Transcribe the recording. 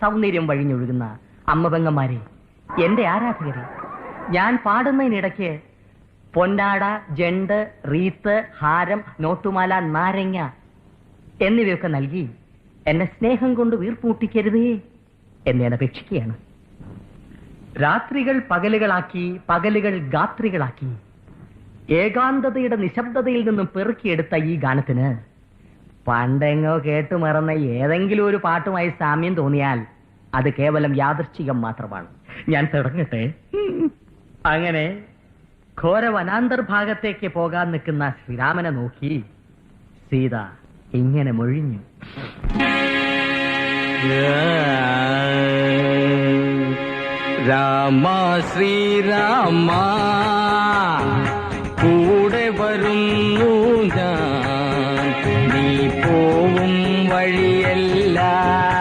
സൗന്ദര്യം വഴിഞ്ഞൊഴുകുന്ന അമ്മപെങ്ങന്മാരെ എന്റെ ആരാധകരെ ഞാൻ പാടുന്നതിനിടയ്ക്ക് പൊന്നാട ജണ്ട് റീത്ത് ഹാരം നോട്ടുമാല നാരങ്ങ എന്നിവയൊക്കെ നൽകി എന്നെ സ്നേഹം കൊണ്ട് വീർപ്പൂട്ടിക്കരുതേ എന്നെ അപേക്ഷിക്കുകയാണ്. രാത്രികൾ പകലുകളാക്കി പകലുകൾ ഗാത്രികളാക്കി ഏകാന്തതയുടെ നിശബ്ദതയിൽ നിന്നും പെറുക്കിയെടുത്ത ഈ ഗാനത്തിന് പണ്ടെങ്ങോ കേട്ടു മറന്ന ഏതെങ്കിലും ഒരു പാട്ടുമായി സാമ്യം തോന്നിയാൽ അത് കേവലം യാദൃശ്ചികം മാത്രമാണ്. ഞാൻ തുടങ്ങട്ടെ. അങ്ങനെ ഘോര വനാന്തർഭാഗത്തേക്ക് പോകാൻ നിൽക്കുന്ന ശ്രീരാമനെ നോക്കി സീത ഇങ്ങനെ മൊഴിഞ്ഞു. രാമ ശ്രീരാമ കൂടെ വരുന്നു ഞാൻ. போவும் வழியெல்லாம்.